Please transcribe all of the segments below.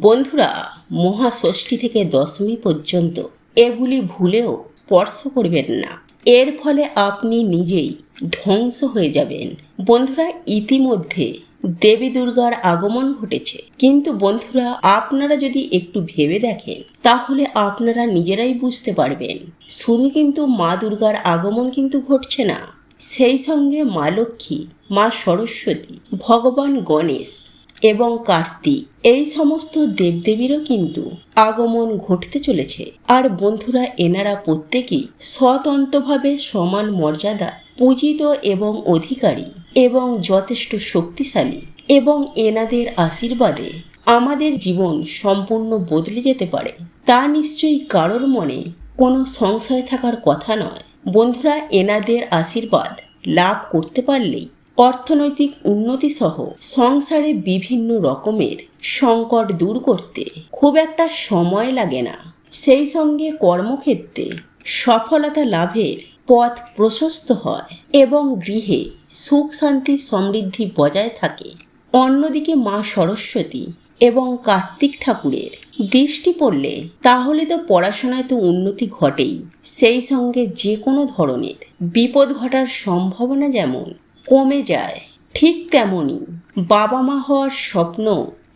বন্ধুরা, মহাষষ্ঠী থেকে দশমী পর্যন্ত এগুলি ভুলেও স্পর্শ করবেন না। এর ফলে আপনি নিজেই ধ্বংস হয়ে যাবেন। বন্ধুরা, ইতিমধ্যে দেবী দুর্গার আগমন ঘটেছে। কিন্তু বন্ধুরা, আপনারা যদি একটু ভেবে দেখেন, তাহলে আপনারা নিজেরাই বুঝতে পারবেন। শুধু কিন্তু মা দুর্গার আগমন কিন্তু ঘটছে না। সেই সঙ্গে মা লক্ষ্মী, মা সরস্বতী, ভগবান গণেশ এবং কার্তিক এই সমস্ত দেবদেবীরও কিন্তু আগমন ঘটতে চলেছে। আর বন্ধুরা, এনারা প্রত্যেকেই স্বতন্ত্রভাবে সমান মর্যাদা, পূজিত এবং অধিকারী এবং যথেষ্ট শক্তিশালী এবং এনাদের আশীর্বাদে আমাদের জীবন সম্পূর্ণ বদলে যেতে পারে। তা নিশ্চয়ই কারোর মনে কোনো সংশয় থাকার কথা নয়। বন্ধুরা, এনাদের আশীর্বাদ লাভ করতে পারলেই অর্থনৈতিক উন্নতি সহ সংসারে বিভিন্ন রকমের সংকট দূর করতে খুব একটা সময় লাগে না। সেই সঙ্গে কর্মক্ষেত্রে সফলতা লাভের পথ প্রশস্ত হয় এবং গৃহে সুখ, শান্তি, সমৃদ্ধি বজায় থাকে। অন্যদিকে মা সরস্বতী এবং কার্তিক ঠাকুরের দৃষ্টি পড়লে তাহলে তো পড়াশোনায় তো উন্নতি ঘটেই। সেই সঙ্গে যে কোনো ধরনের বিপদ ঘটার সম্ভাবনা যেমন কমে যায়। ঠিক তেমনই বাবা মা হওয়ার স্বপ্ন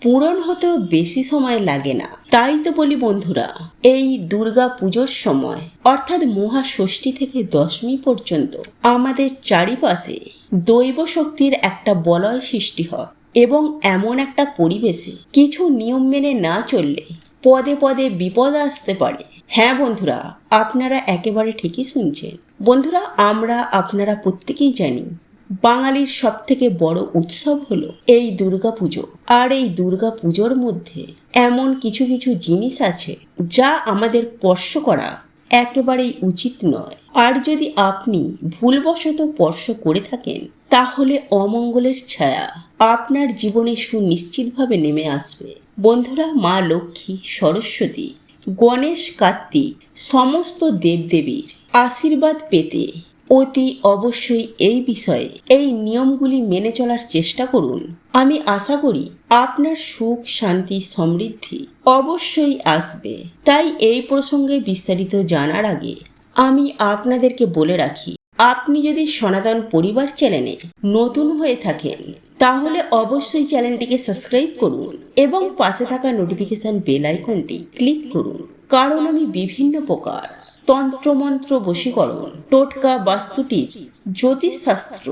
পূরণ হতেও বেশি সময় লাগে না। তাই তো বলি বন্ধুরা, এই দুর্গা পুজোর সময়, অর্থাৎ মহাষষ্ঠী থেকে দশমী পর্যন্ত আমাদের চারিপাশে দৈব শক্তির একটা বলয় সৃষ্টি হয় এবং এমন একটা পরিবেশে কিছু নিয়ম মেনে না চললে পদে পদে বিপদ আসতে পারে। হ্যাঁ বন্ধুরা, আপনারা একেবারে ঠিকই শুনছেন। বন্ধুরা, আমরা আপনারা প্রত্যেকেই জানি বাঙালির সব থেকে বড় উৎসব হলো এই দুর্গা পুজো আর এই দুর্গা পুজোর মধ্যে এমন কিছু কিছু জিনিস আছে যা আমাদের স্পর্শ করা একেবারেই উচিত নয়। আর যদি আপনি ভুলবশত স্পর্শ করে থাকেন, তাহলে অমঙ্গলের ছায়া আপনার জীবনে সুনিশ্চিতভাবে নেমে আসবে। বন্ধুরা, মা লক্ষ্মী, সরস্বতী, গণেশ, কার্তিক, সমস্ত দেবদেবীর আশীর্বাদ পেতে অতি অবশ্যই এই বিষয়ে এই নিয়মগুলি মেনে চলার চেষ্টা করুন। আমি আশা করি আপনার সুখ, শান্তি, সমৃদ্ধি অবশ্যই আসবে। তাই এই প্রসঙ্গে বিস্তারিত জানার আগে আমি আপনাদেরকে বলে রাখি, আপনি যদি সনাতন পরিবার চ্যানেলে নতুন হয়ে থাকেন, তাহলে অবশ্যই চ্যানেলটিকে সাবস্ক্রাইব করুন এবং পাশে থাকা নোটিফিকেশন বেল আইকনটি ক্লিক করুন। কারণ আমি বিভিন্ন প্রকার তন্ত্রমন্ত্র বশীকরণ, টোটকা বাস্তু টিপস, জ্যোতিষশাস্ত্র,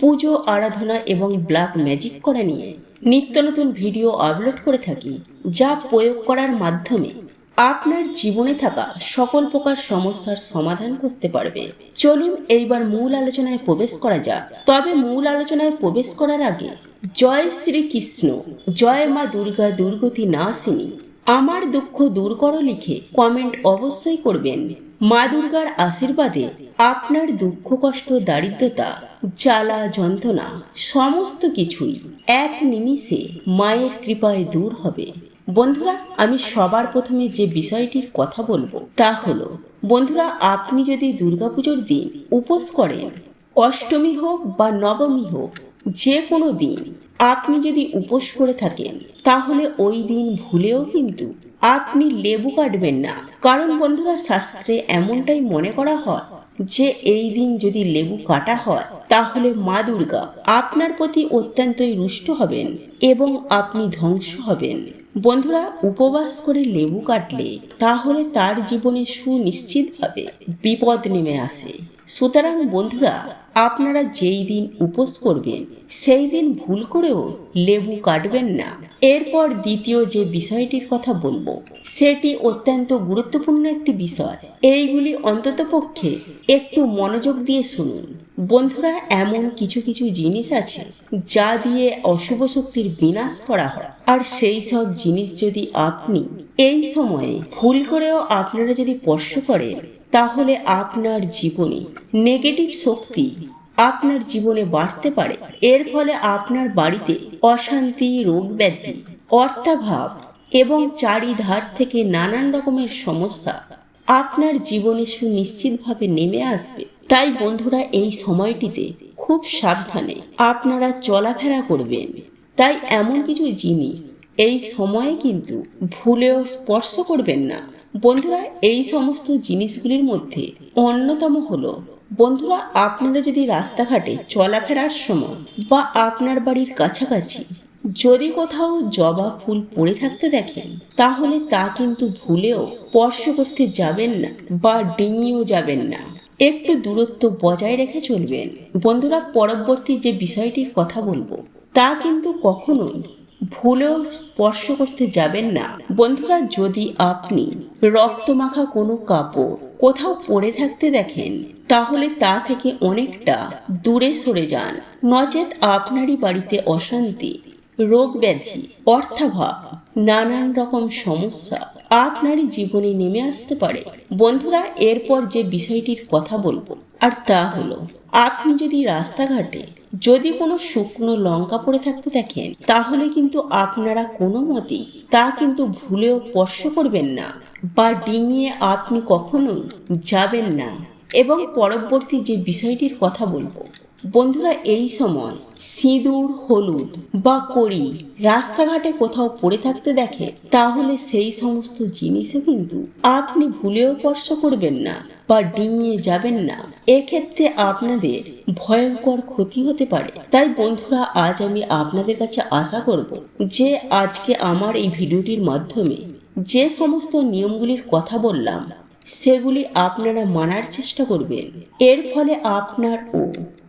পুজো, আরাধনা এবং ব্ল্যাক ম্যাজিক করা নিয়ে নিত্য নতুন ভিডিও আপলোড করে থাকি, যা প্রয়োগ করার মাধ্যমে আপনার জীবনে থাকা সকল প্রকার সমস্যার সমাধান করতে পারবে। চলুন এইবার মূল আলোচনায় প্রবেশ করা যাক। তবে মূল আলোচনায় প্রবেশ করার আগে জয় শ্রীকৃষ্ণ, জয় মা দুর্গা দুর্গতি নাসিনী আমার দুঃখ দূর করো লিখে কমেন্ট অবশ্যই করবেন। মা দুর্গার আশীর্বাদে আপনার দুঃখ, কষ্ট, দারিদ্রতা, জ্বালা, যন্ত্রণা সমস্ত কিছুই এক নিমিষে মায়ের কৃপায় দূর হবে। বন্ধুরা, আমি সবার প্রথমে যে বিষয়টির কথা বলব তা হলো, বন্ধুরা, আপনি যদি দুর্গাপুজোর দিন উপোস করেন, অষ্টমী হোক বা নবমী হোক, যে কোনো দিন আপনি যদি উপোস করে থাকেন, তাহলে ওই দিন ভুলেও কিন্তু আপনি লেবু কাটবেন না। কারণ বন্ধুরা, শাস্ত্রে এমনটাই মনে করা হয় যে, এই দিন যদি লেবু কাটা হয়, তাহলে মা দুর্গা আপনার প্রতি অত্যন্তই রুষ্ট হবেন এবং আপনি ধ্বংস হবেন। বন্ধুরা, উপবাস করে লেবু কাটলে তাহলে তার জীবনে সুনিশ্চিতভাবে বিপদ নেমে আসে। সুতরাং বন্ধুরা আপনারা যেই দিন উপোস করবেন, সেই দিন ভুল করেও লেবু কাটবেন না। এরপর দ্বিতীয় যে বিষয়টির কথা বলব, সেটি অত্যন্ত গুরুত্বপূর্ণ একটি বিষয়। এইগুলি অন্ততপক্ষে একটু মনোযোগ দিয়ে শুনুন। বন্ধুরা, এমন কিছু কিছু জিনিস আছে যা দিয়ে অশুভ শক্তির বিনাশ করা হয়। আর সেই সব জিনিস যদি আপনি এই সময়ে ভুল করেও আপনারা যদি স্পর্শ করেন তাহলে আপনার জীবনে নেগেটিভ শক্তি আপনার জীবনে বাড়তে পারে। এর ফলে আপনার বাড়িতে অশান্তি রোগ ব্যাধি অর্থাভাব এবং চারিধার থেকে নানান রকমের সমস্যা আপনার জীবনে সুনিশ্চিতভাবে নেমে আসবে। তাই বন্ধুরা, এই সময়টিতে খুব সাবধানে আপনারা চলাফেরা করবেন। তাই এমন কিছু জিনিস এই সময়ে কিন্তু ভুলেও স্পর্শ করবেন না। বন্ধুরা, এই সমস্ত জিনিসগুলির মধ্যে অন্যতম হলো, বন্ধুরা, আপনারা যদি রাস্তাঘাটে চলাফেরার সময় বা আপনার বাড়ির কাছাকাছি যদি কোথাও জবা ফুল পড়ে থাকতে দেখেন, তাহলে তা কিন্তু ভুলেও স্পর্শ করতে যাবেন না বা ডিঙিয়েও যাবেন না। একটু দূরত্ব বজায় রেখে চলবেন। বন্ধুরা, পরবর্তী যে বিষয়টির কথা বলব, তা কিন্তু কখনোই ভুলেও স্পর্শ করতে যাবেন না। বন্ধুরা, যদি আপনি রক্তমাখা কোনো কাপড় কোথাও পড়ে থাকতে দেখেন, তাহলে তা থেকে অনেকটা দূরে সরে যান। নচেত আপনারই বাড়িতে অশান্তি, রোগ ব্যাধি, অর্থাভাব, নানান রকম সমস্যা আপনারই জীবনে নেমে আসতে পারে। বন্ধুরা, এরপর যে বিষয়টির কথা বলব, আর তা হলো, আপনি যদি রাস্তাঘাটে যদি কোনো শুকনো লঙ্কা পড়ে থাকতে দেখেন, তাহলে কিন্তু আপনারা কোনো মতেই তা কিন্তু ভুলেও স্পর্শ করবেন না বা ডিঙিয়ে আপনি কখনোই যাবেন না। এবং পরবর্তী যে বিষয়টির কথা বলব বন্ধুরা, এই সময় সিঁদুর, হলুদ বা কড়ি রাস্তাঘাটে কোথাও পড়ে থাকতে দেখে, তাহলে সেই সমস্ত জিনিসে কিন্তু আপনি ভুলেও স্পর্শ করবেন না বা ডিঙিয়ে যাবেন না। এক্ষেত্রে আপনাদের ভয়ঙ্কর ক্ষতি হতে পারে। তাই বন্ধুরা, আজ আমি আপনাদের কাছে আশা করব যে আজকে আমার এই ভিডিওটির মাধ্যমে যে সমস্ত নিয়মগুলির কথা বললাম, সেগুলি আপনারা মানার চেষ্টা করবেন। এর ফলে আপনার ও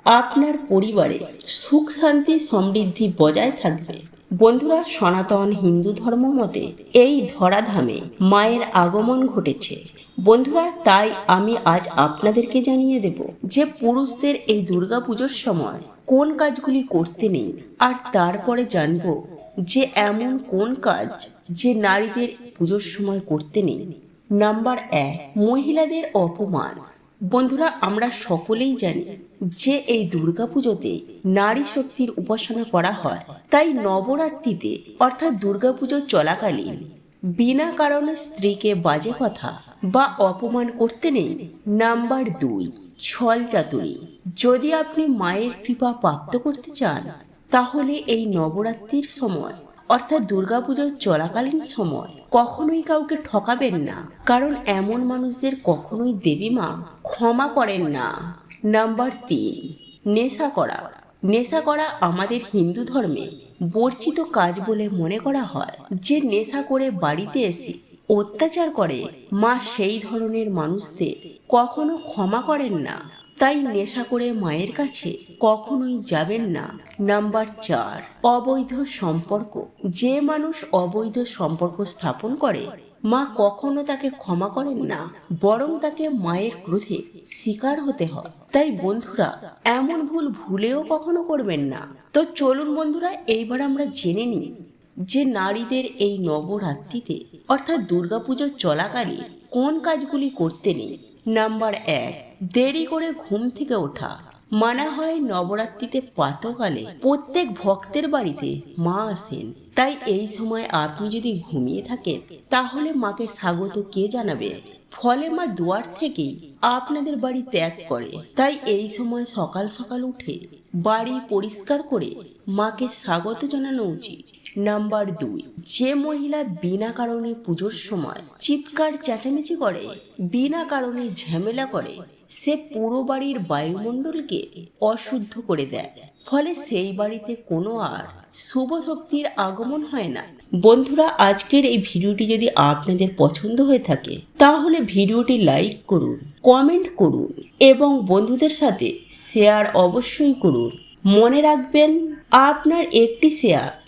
আপনার পরিবারে সুখ, শান্তি, সমৃদ্ধি বজায় থাকবে। বন্ধুরা, সনাতন হিন্দু ধর্ম মতে এই ধরাধামে মায়ের আগমন ঘটেছে। বন্ধুরা, তাই আমি আজ আপনাদেরকে জানিয়ে দেব যে পুরুষদের এই দুর্গা পুজোর সময় কোন কাজগুলি করতে নেই। আর তারপরে জানব যে এমন কোন কাজ যে নারীদের পুজোর সময় করতে নেই। নাম্বার এক, মহিলাদের অপমান। বন্ধুরা, আমরা সকলেই জানি যে এই দুর্গাপুজোতে নারী শক্তির উপাসনা করা হয়। তাই নবরাত্রিতে, অর্থাৎ দুর্গাপুজো চলাকালীন, বিনা কারণে স্ত্রীকে বাজে কথা বা অপমান করতে নেই, নাম্বার দুই, ছল চাতুরি। যদি আপনি মায়ের কৃপা প্রাপ্ত করতে চান, তাহলে এই নবরাত্রির সময় অর্থাৎ দুর্গাপুজোর চলাকালীন সময় কখনোই কাউকে ঠকাবেন না। কারণ এমন মানুষদের কখনোই দেবী মা ক্ষমা করেন না। নাম্বার তিন, নেশা করা। নেশা করা আমাদের হিন্দু ধর্মে বর্জিত কাজ বলে মনে করা হয়। যে নেশা করে বাড়িতে এসে অত্যাচার করে, মা সেই ধরনের মানুষদের কখনো ক্ষমা করেন না। তাই নেশা করে মায়ের কাছে কখনোই যাবেন না। নাম্বার চার, অবৈধ সম্পর্ক। যে মানুষ অবৈধ সম্পর্ক স্থাপন করে, মা কখনো তাকে ক্ষমা করেন না, বরং তাকে মায়ের ক্রোধে শিকার হতে হয়। তাই বন্ধুরা, এমন ভুল ভুলেও কখনো করবেন না। তো চলুন বন্ধুরা, এইবার আমরা জেনে নিই যে নারীদের এই নবরাত্রিতে, অর্থাৎ দুর্গাপুজোর চলাকালীন কোন কাজগুলি করতে নেই নাম্বার এক, দেরি করে ঘুম থেকে ওঠা। মানা হয় নবরাত্রিতে প্রাতকালে প্রত্যেক ভক্তের বাড়িতে মা আসেন। তাই এই সময় আপনি যদি ঘুমিয়ে থাকেন, তাহলে মাকে স্বাগত কে জানাবে? ফলে মা দুয়ার থেকেই আপনাদের বাড়ি ত্যাগ করে। তাই এই সময় সকাল সকাল উঠে বাড়ি পরিষ্কার করে মাকে স্বাগত জানানো উচিত। নাম্বার দুই, যে মহিলা বিনা কারণে পুজোর সময় চিৎকার, চেঁচামেচি করে, বিনা কারণে ঝামেলা করে, সে পুরো বাড়ির বায়ুমণ্ডলকে অশুদ্ধ করে দেয়। ফলে সেই বাড়িতে কোনো আর শুভ শক্তির আগমন হয় না। বন্ধুরা, আজকের এই ভিডিওটি যদি আপনাদের পছন্দ হয়ে থাকে, তাহলে ভিডিওটি লাইক করুন, কমেন্ট করুন এবং বন্ধুদের সাথে শেয়ার অবশ্যই করুন। মনে রাখবেন, আপনার একটি শেয়ার